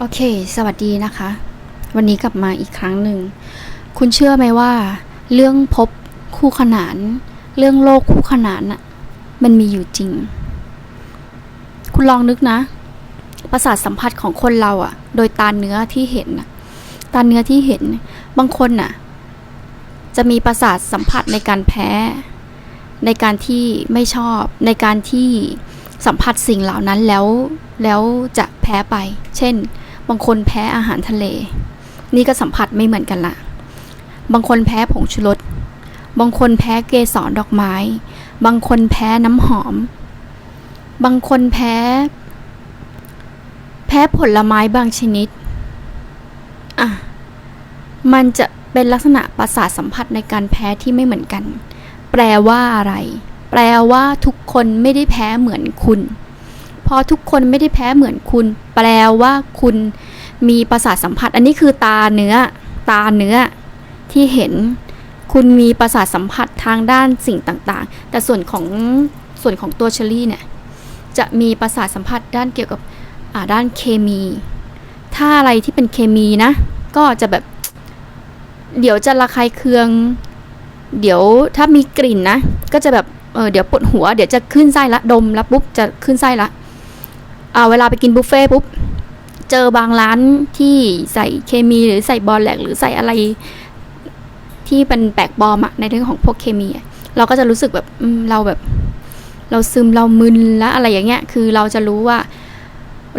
โอเค สวัสดีนะคะ วันนี้กลับมาอีกครั้งหนึ่ง คุณเชื่อไหมว่า เรื่องพบคู่ขนาน เรื่องโลกคู่ขนานน่ะ มันมีอยู่จริง คุณลองนึกนะ ประสาทสัมผัสของคนเราอะโดยตาเนื้อที่เห็นน่ะตาเนื้อที่เห็น บางคนน่ะ จะมีประสาทสัมผัสในการแพ้ ในการที่ไม่ชอบ ในการที่สัมผัสสิ่งเหล่านั้นแล้วแล้วจะแพ้ไป เช่น บางคนแพ้อาหารทะเล นี่ก็สัมผัสไม่เหมือนกันละ บางคนแพ้ผงชูรส บางคนแพ้เกสรดอกไม้ บางคนแพ้น้ำหอม บางคนแพ้ แพ้ผลไม้บางชนิด อะ มันจะเป็นลักษณะประสาทสัมผัสในการแพ้ที่ไม่เหมือนกัน แปลว่าอะไร แปลว่าทุกคนไม่ได้แพ้เหมือนคุณ พอทุกคนไม่ได้แพ้เหมือนคุณ แปลว่าคุณมีประสาทสัมผัส อันนี้คือตาเนื้อ ตาเนื้อที่เห็น คุณมีประสาทสัมผัสทางด้านสิ่งต่างๆ แต่ส่วนของส่วนของตัวเชอรี่เนี่ยจะมีประสาทสัมผัสด้านเกี่ยวกับด้านเคมี ถ้าอะไรที่เป็นเคมีนะ ก็จะแบบ เดี๋ยวจะระคายเคือง เดี๋ยวถ้ามีกลิ่นนะ ก็จะแบบเออเดี๋ยวปวดหัว เดี๋ยวจะขึ้นไส้ละดมแล้วปุ๊บจะขึ้นไส้ละ เวลาไปกินบุฟเฟ่ปุ๊บเจอบางร้านที่ใส่เคมีหรือใส่บอลแลกหรือใส่อะไร ที่เป็นแปลกปลอมอะในเรื่องของพวกเคมีเราก็จะรู้สึกแบบเราแบบ เราซึมเรามึนแล้วอะไรอย่างเงี้ย คือเราจะรู้ว่า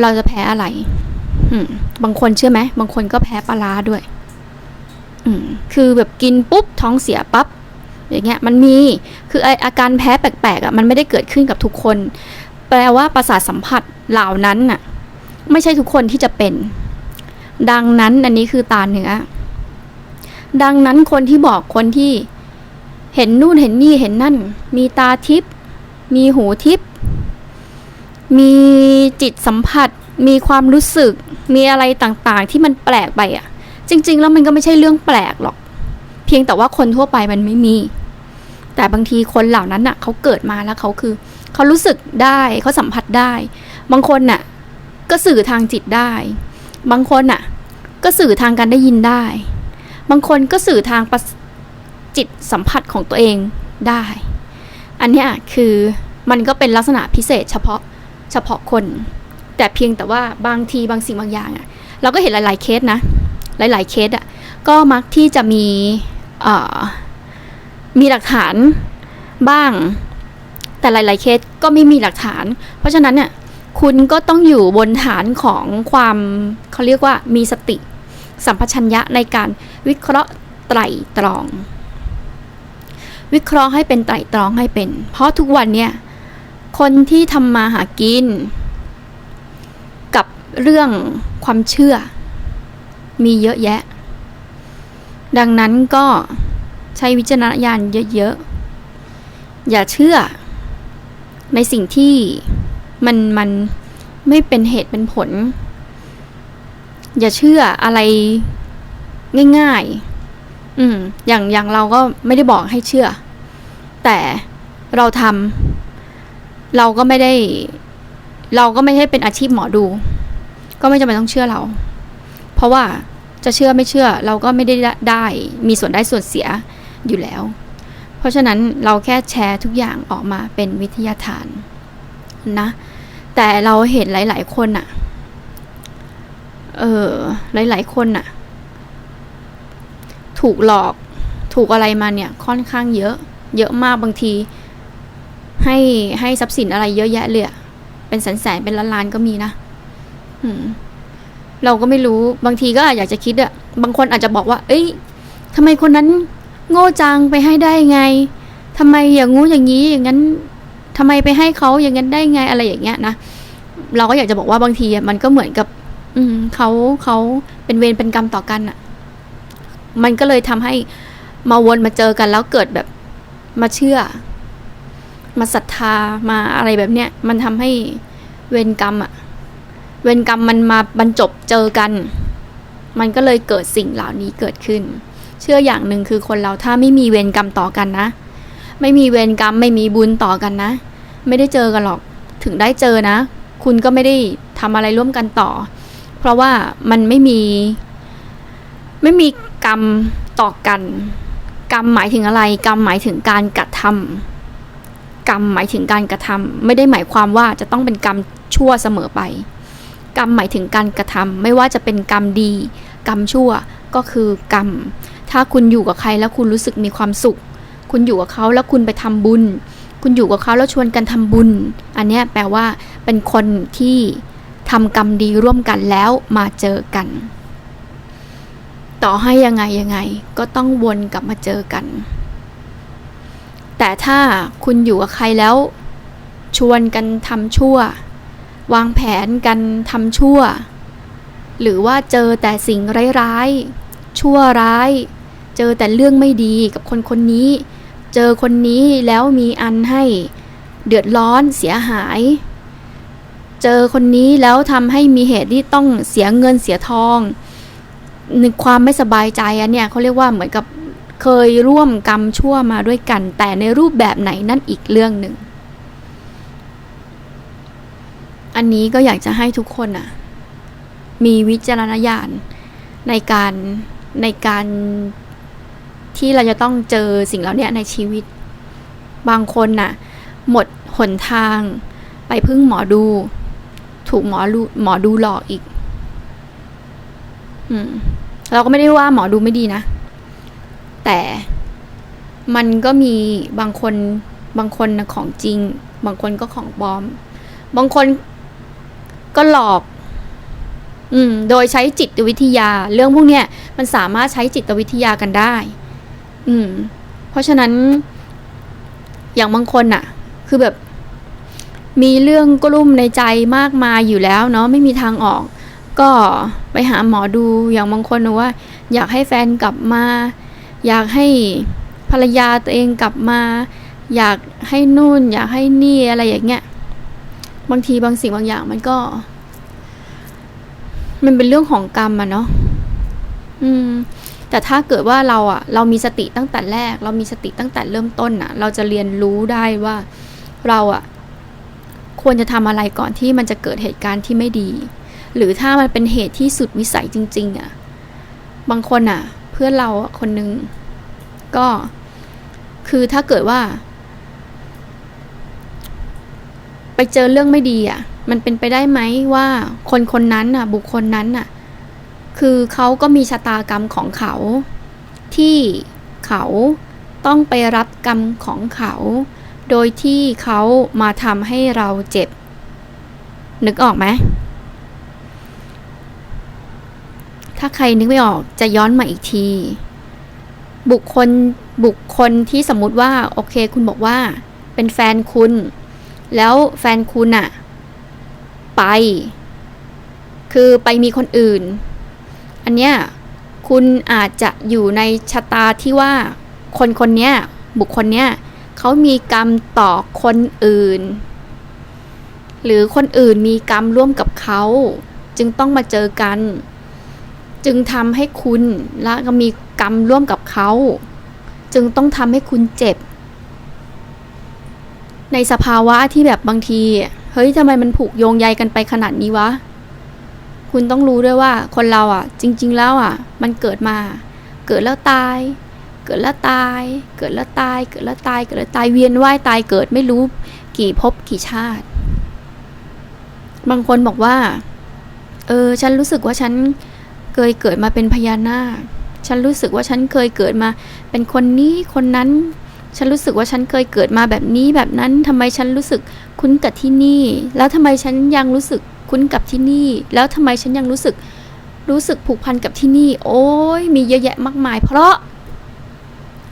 เราจะแพ้อะไรบางคนเชื่อไหมบางคนก็แพ้ปลาร้าด้วยคือแบบกินปุ๊บท้องเสียปั๊บอย่างเงี้ยมันมีคือไออาการแพ้แปลกๆอะมันไม่ได้เกิดขึ้นกับทุกคน แปลว่าประสาทสัมผัสเหล่านั้นน่ะไม่ใช่ทุกคนที่จะเป็น ดังนั้นอันนี้คือตาเนื้อ ดังนั้นคนที่บอกคนที่เห็นนู่นเห็นนี่เห็นนั่น มีตาทิพย์มีหูทิพย์มีจิตสัมผัส มีความรู้สึก มีอะไรต่างๆ ที่มันแปลกไปอะ จริง ๆ แล้วมันก็ไม่ใช่เรื่องแปลกหรอก เพียงแต่ว่าคนทั่วไปมันไม่มี แต่บางทีคนเหล่านั้นน่ะเขาเกิดมาแล้วเขาคือ เขารู้สึกได้เขาสัมผัสได้ บางคนน่ะ ก็สื่อทางจิตได้ บางคนน่ะ ก็สื่อทางการได้ยินได้ บางคนก็สื่อทางประจิตสัมผัสของตัวเองได้ อันนี้คือมันก็เป็นลักษณะพิเศษเฉพาะเฉพาะคน แต่เพียงแต่ว่าบางทีบางสิ่งบางอย่างอะเราก็เห็นหลาย ๆเคสนะ หลาย ๆเคสอะก็มักที่จะมีมีหลักฐานบ้าง แต่หลาย ๆ เคสก็ไม่มีหลักฐาน เพราะฉะนั้นเนี่ยคุณก็ต้องอยู่บนฐานของความเขาเรียกว่ามีสติ สัมปชัญญะในการวิเคราะห์ไตรตรอง วิเคราะห์ให้เป็นไตรตรองให้เป็น เพราะทุกวันเนี่ยคนที่ทำมาหากิน กับเรื่องความเชื่อ มีเยอะแยะ ดังนั้นก็ใช้วิจารณญาณเยอะ ๆ อย่าเชื่อ ในสิ่งที่มันมันไม่เป็นเหตุเป็นผล อย่าเชื่ออะไรง่ายๆ อืม อย่างอย่างเราก็ไม่ได้บอกให้เชื่อ แต่เราทำเราก็ไม่ได้ เราก็ไม่ใช่เป็นอาชีพหมอดู ก็ไม่จำเป็นต้องเชื่อเรา เพราะว่าจะเชื่อไม่เชื่อ เราก็ไม่ได้ได้ มีส่วนได้ส่วนเสียอยู่แล้ว เพราะฉะนั้นเราแค่แชร์ทุกอย่างออกมาเป็นวิทยาทานนะ แต่เราเห็นหลาย ๆ คนอะเออหลาย ๆ คนอะถูกหลอกถูกอะไรมาเนี่ยค่อนข้างเยอะ เยอะมากบางที ให้ให้ทรัพย์สินอะไรเยอะแยะเลยอะเป็นแสนๆเป็นล้านๆก็มีนะเราก็ไม่รู้บางทีก็อยากจะคิดอะบางคนอาจจะบอกว่า เอ้ยทำไมคนนั้น โง่จังไปให้ได้ไงทำไมอย่างงู้อย่างนี้อย่างนั้นทำไมไปให้เขาอย่างนั้นได้ไงอะไรอย่างเงี้ยนะเราก็อยากจะบอกว่าบางทีอะมันก็เหมือนกับ อืมเขาเขาเป็นเวรเป็นกรรมต่อกันอะมันก็เลยทำให้มาวนมาเจอกันแล้วเกิดแบบมาเชื่อ มาศรัทธามาอะไรแบบเนี้ยมันทำให้เวรกรรมอะเวรกรรมมันมาบรรจบเจอกัน มันก็เลยเกิดสิ่งเหล่านี้เกิดขึ้น เชื่ออย่างหนึ่งคือคนเราถ้าไม่มีเวรกรรมต่อกันนะ ไม่มีเวรกรรมไม่มีบุญต่อกันนะ ไม่ได้เจอกันหรอกถึงได้เจอนะ คุณก็ไม่ได้ทำอะไรร่วมกันต่อ เพราะว่ามันไม่มี ไม่มีกรรมต่อกัน กรรมหมายถึงอะไร กรรมหมายถึงการกระทำกรรมหมายถึงการกระทำไม่ได้หมายความว่าจะต้องเป็นกรรมชั่วเสมอไป กรรมหมายถึงการกระทำไม่ว่าจะเป็นกรรมดี กรรมชั่วก็คือกรรม ถ้าคุณอยู่กับใครแล้วคุณรู้สึกมีความสุข คุณอยู่กับเขาแล้วคุณไปทำบุญ คุณอยู่กับเขาแล้วชวนกันทำบุญ อันนี้แปลว่าเป็นคนที่ทำกรรมดีร่วมกันแล้วมาเจอกัน ต่อให้ยังไงยังไง ก็ต้องวนกลับมาเจอกัน แต่ถ้าคุณอยู่กับใครแล้ว ชวนกันทำชั่ว วางแผนกันทำชั่ว หรือว่าเจอแต่สิ่งร้ายๆชั่วร้าย เจอแต่เรื่องไม่ดีกับคนคนนี้ เจอคนนี้แล้วมีอันให้เดือดร้อนเสียหาย เจอคนนี้แล้วทำให้มีเหตุที่ต้องเสียเงินเสียทองในความไม่สบายใจอันเนี้ยเขาเรียกว่าเหมือนกับเคยร่วมกรรมชั่วมาด้วยกัน แต่ในรูปแบบไหนนั่นอีกเรื่องหนึ่ง อันนี้ก็อยากจะให้ทุกคนอะมีวิจารณญาณในการในการ ที่เราจะต้องเจอสิ่งเหล่านี้ในชีวิต บางคนน่ะ หมดหนทาง ไปพึ่งหมอดู ถูกหมอดูหมอดูหลอกอีก อืม เราก็ไม่ได้ว่าหมอดูไม่ดีนะ แต่มันก็มีบางคนบางคนนะของจริง บางคนก็ของปลอม บางคนก็หลอก อืม โดยใช้จิตวิทยา เรื่องพวกเนี้ยมันสามารถใช้จิตวิทยากันได้ อืม เพราะฉะนั้น อย่างบางคนน่ะคือแบบ มีเรื่องกลุ่มในใจมากมายอยู่แล้วเนาะไม่มีทางออก ก็ไปหาหมอดูอย่างบางคนนะว่า อยากให้แฟนกลับมา อยากให้ภรรยาตัวเองกลับมา อยากให้นู่น อยากให้นี่อะไรอย่างเงี้ยบางทีบางสิ่งบางอย่างมันก็ มันเป็นเรื่องของกรรมอะเนาะอืม แต่ถ้าเกิดว่าเราอะเรามีสติตั้งแต่แรก เรามีสติตั้งแต่เริ่มต้นอะเราจะเรียนรู้ได้ว่าเราอะควรจะทำอะไรก่อนที่มันจะเกิดเหตุการณ์ที่ไม่ดี หรือถ้ามันเป็นเหตุที่สุดวิสัยจริง ๆอะบางคนอะ เพื่อนเราคนนึงก็คือถ้าเกิดว่า ไปเจอเรื่องไม่ดีอะ มันเป็นไปได้ไหมว่าคนคนนั้นน่ะ บุคคลนั้นน่ะ คือเขาก็มีชะตากรรมของเขา ที่เขาต้องไปรับกรรมของเขา โดยที่เขามาทำให้เราเจ็บ นึกออกไหมถ้าใครนึกไม่ออกจะย้อนมาอีกที บุคคลบุคคลที่สมมุติว่า โอเค คุณบอกว่า เป็นแฟนคุณ แล้วแฟนคุณอะไป คือไปมีคนอื่น อันเนี้ยคุณอาจจะอยู่ในชะตาที่ว่าคนคนเนี้ยบุคคลเนี้ยเขามีกรรมต่อคนอื่น หรือคนอื่นมีกรรมร่วมกับเขาจึงต้องมาเจอกัน จึงทำให้คุณและก็มีกรรมร่วมกับเขา จึงต้องทำให้คุณเจ็บ ในสภาวะที่แบบบางที เฮ้ยทำไมมันผูกโยงใยกันไปขนาดนี้วะ คุณต้องรู้ด้วยว่าคนเราอะ จริง ๆ แล้วอะ มันเกิดมา เกิดแล้วตาย เกิดแล้วตาย เกิดแล้วตาย เกิดแล้วตาย เกิดแล้วตายเวียนว่ายตายเกิดไม่รู้กี่ภพกี่ชาติ บางคนบอกว่า เออ ฉันรู้สึกว่าฉันเคยเกิดมาเป็นพญานาค ฉันรู้สึกว่าฉันเคยเกิดมา เป็นคนนี้คนนั้น ฉันรู้สึกว่าฉันเคยเกิดมาแบบนี้แบบนั้นทำไมฉันรู้สึกคุ้นกับที่นี่ แล้วทำไมฉันยังรู้สึก คุ้นกับที่นี่ แล้วทำไมฉันยังรู้สึกรู้สึกผูกพันกับที่นี่ โอ้ยมีเยอะแยะมากมาย เพราะ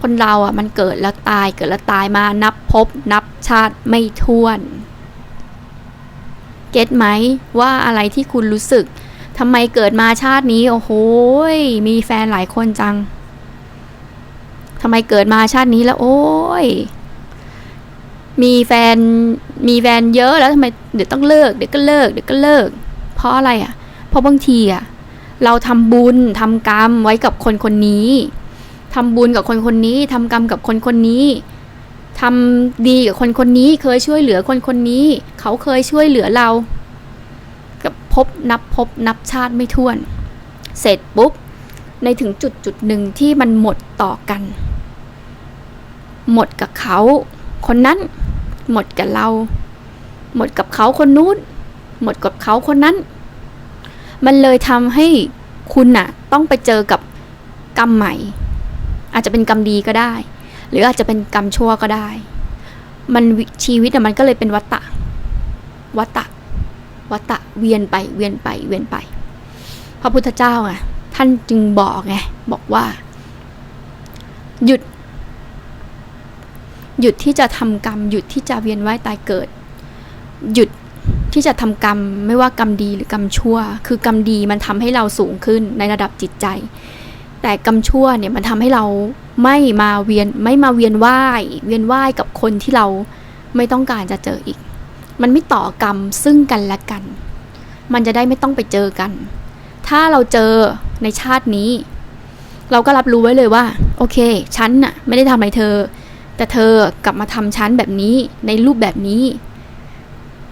คนเราอะมันเกิดแล้วตายเกิดแล้วตายมานับพบ นับชาติไม่ถ้วน เก็ตไหมว่าอะไรที่คุณรู้สึกทำไมเกิดมาชาตินี้ โอ้โหยมีแฟนหลายคนจังทำไมเกิดมาชาตินี้แล้ว โอ้ย มีแฟนมีแฟนเยอะแล้วทำไมเดี๋ยวต้องเลิกเดี๋ยวก็เลิกเดี๋ยวก็เลิก เพราะอะไรอะ เพราะบางทีอะเราทำบุญทำกรรมไว้กับคนคนนี้ทำบุญกับคนคนนี้ทำกรรมกับคนคนนี้ทำดีกับคนคนนี้ เคยช่วยเหลือคนคนนี้ เขาเคยช่วยเหลือเรา กับพบนับพบนับชาติไม่ถ้วน เสร็จปุ๊บในถึงจุดจุดหนึ่งที่มันหมดต่อกัน หมดกับเขา คนนั้น หมดกับเรา หมดกับเขาคนนู้น หมดกับเขาคนนั้น มันเลยทำให้คุณน่ะ ต้องไปเจอกับกรรมใหม่ อาจจะเป็นกรรมดีก็ได้ หรืออาจจะเป็นกรรมชั่วก็ได้ มันชีวิตอะมันก็เลยเป็นวัฏฏะวัฏฏะวัฏฏะเวียนไปเวียนไปเวียนไป พระพุทธเจ้าไงท่านจึงบอกไงบอกว่า หยุด หยุดที่จะทำกรรม หยุดที่จะเวียนว่ายตายเกิด หยุดที่จะทำกรรม ไม่ว่ากรรมดีหรือกรรมชั่ว คือกรรมดีมันทำให้เราสูงขึ้นในระดับจิตใจ แต่กรรมชั่วเนี่ยมันทำให้เราไม่มาเวียนไม่มาเวียนว่าย เวียนว่ายกับคนที่เราไม่ต้องการจะเจออีก มันไม่ต่อกรรมซึ่งกันและกัน มันจะได้ไม่ต้องไปเจอกัน ถ้าเราเจอในชาตินี้ เราก็รับรู้ไว้เลยว่า โอเค ฉันน่ะไม่ได้ทำอะไรเธอ แต่เธอกลับมาทำฉันแบบนี้ในรูปแบบนี้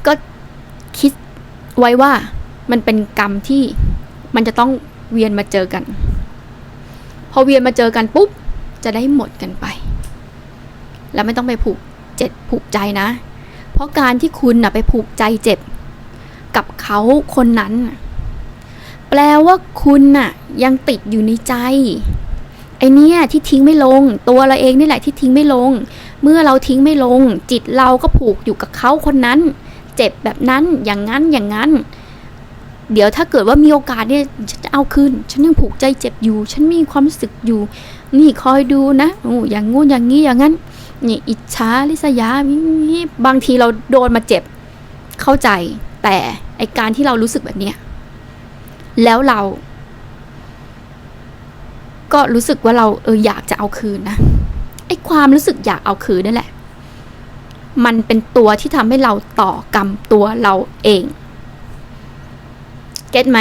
ก็คิดไว้ว่ามันเป็นกรรมที่มันจะต้องเวียนมาเจอกัน พอเวียนมาเจอกันปุ๊บ จะได้หมดกันไป แล้วไม่ต้องไปผูกเจ็บผูกใจนะ เพราะการที่คุณน่ะไปผูกใจเจ็บ กับเขาคนนั้น แปลว่าคุณน่ะยังติดอยู่ในใจ เนี้ยที่ทิ้งไม่ลง ตัวเราเองนี่แหละที่ทิ้งไม่ลง เมื่อเราทิ้งไม่ลง จิตเราก็ผูกอยู่กับเขาคนนั้น เจ็บแบบนั้นอย่างนั้นอย่างนั้น เดี๋ยวถ้าเกิดว่ามีโอกาสเนี่ยฉันจะเอาคืนฉันยังผูกใจเจ็บอยู่ ฉันมีความรู้สึกอยู่ นี่คอยดูนะโอ้อย่างงู้นอย่างนี้อย่างนั้นนี่อิจฉาลิษยาบางทีเราโดนมาเจ็บ เข้าใจแต่ไอการที่เรารู้สึกแบบเนี้ยแล้วเรา ก็รู้สึกว่าเราเอออยากจะเอาคืนนะไอ้ความรู้สึกอยากเอาคืนนั่นแหละ มันเป็นตัวที่ทำให้เราต่อกรรมตัวเราเอง เก็ตไหม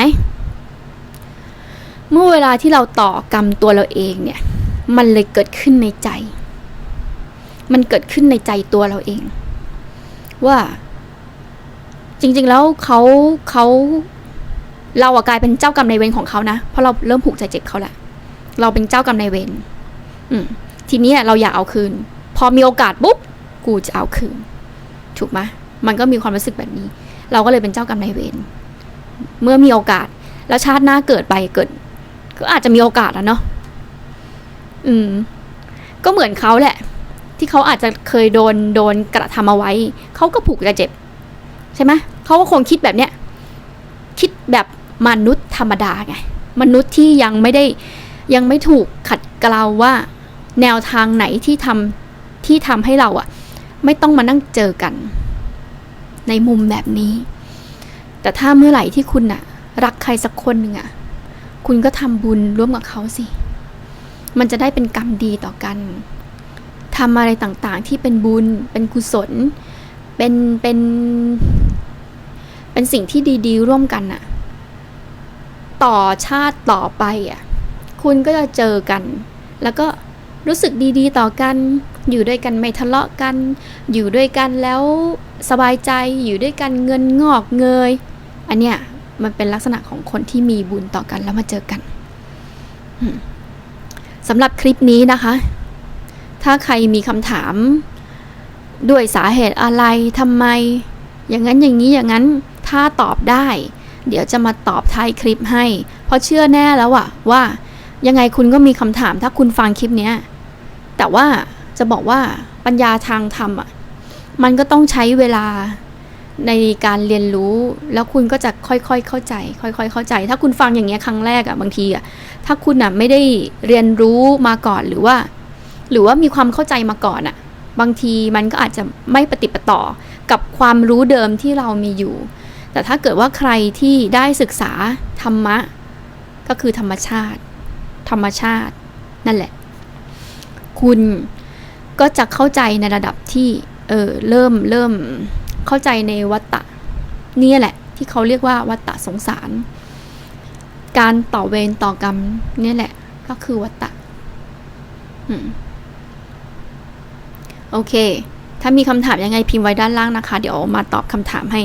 เมื่อเวลาที่เราต่อกรรมตัวเราเองเนี่ย มันเลยเกิดขึ้นในใจ มันเกิดขึ้นในใจตัวเราเอง ว่า จริง ๆ แล้วเขาเขาเราอะกลายเป็นเจ้ากรรมในเวรของเขานะ เพราะเราเริ่มผูกใจเจ็บเขาแหละ เราเป็นเจ้ากรรมนายเวรทีนี้เราอยากเอาคืน พอมีโอกาสปุ๊บกูจะเอาคืน ถูกไหมมันก็มีความรู้สึกแบบนี้ เราก็เลยเป็นเจ้ากรรมนายเวรเมื่อมีโอกาส แล้วชาติหน้าเกิดไปเกิด ก็อาจจะมีโอกาสแล้วเนาะอืม ก็เหมือนเขาแหละ ที่เขาอาจจะเคยโดนโดนกระทำเอาไว้ เขาก็ผูกจะเจ็บ ใช่ไหมเขาก็คงคิดแบบเนี้ยคิดแบบมนุษย์ธรรมดาไงมนุษย์ที่ยังไม่ได้ ยังไม่ถูกขัดเกลาว่า แนวทางไหนที่ทำที่ทำให้เราอะไม่ต้องมานั่งเจอกัน ในมุมแบบนี้ แต่ถ้าเมื่อไหร่ที่คุณอะรักใครสักคนหนึ่งอะคุณก็ทำบุญร่วมกับเขาสิ มันจะได้เป็นกรรมดีต่อกันทำอะไรต่างๆที่เป็นบุญ เป็นกุศล เป็น เป็น เป็นสิ่งที่ดี ๆ ร่วมกันอะต่อชาติต่อไปอะ คุณก็จะเจอกัน แล้วก็รู้สึกดีๆ ต่อกัน อยู่ด้วยกันไม่ทะเลาะกัน อยู่ด้วยกันแล้วสบายใจ อยู่ด้วยกันเงินงอกเงย อันเนี้ยมันเป็นลักษณะของคนที่มีบุญต่อกันแล้วมาเจอกันสำหรับคลิปนี้นะคะ ถ้าใครมีคำถามด้วยสาเหตุอะไรทำไม อย่างนั้นอย่างนี้อย่างนั้นถ้าตอบได้ เดี๋ยวจะมาตอบท้ายคลิปให้ เพราะเชื่อแน่แล้วอะว่า ยังไงคุณก็มีคำถามถ้าคุณฟังคลิปเนี้ยแต่ว่าจะบอกว่าปัญญาทางธรรมอะมันก็ต้องใช้เวลาในการเรียนรู้แล้วคุณก็จะค่อยๆเข้าใจ ค่อย ๆ เข้าใจ ถ้าคุณฟังอย่างเงี้ยครั้งแรกอะบางทีอะถ้าคุณอะไม่ได้เรียนรู้มาก่อนหรือว่า หรือว่ามีความเข้าใจมาก่อนอะบางทีมันก็อาจจะไม่ปฏิปต่อกับความรู้เดิมที่เรามีอยู่ แต่ถ้าเกิดว่าใครที่ได้ศึกษาธรรมะ ก็คือธรรมชาติ ธรรมชาตินั่นแหละ คุณก็จะเข้าใจในระดับที่ เออเริ่มเริ่มเข้าใจในวัตตะนี่แหละ ที่เขาเรียกว่าวัตตะสงสาร การต่อเวรต่อกรรมเนี่ยแหละ ก็คือวัตตะโอเค ถ้ามีคำถามยังไงพิมพ์ไว้ด้านล่างนะคะ เดี๋ยวมาตอบคำถามให้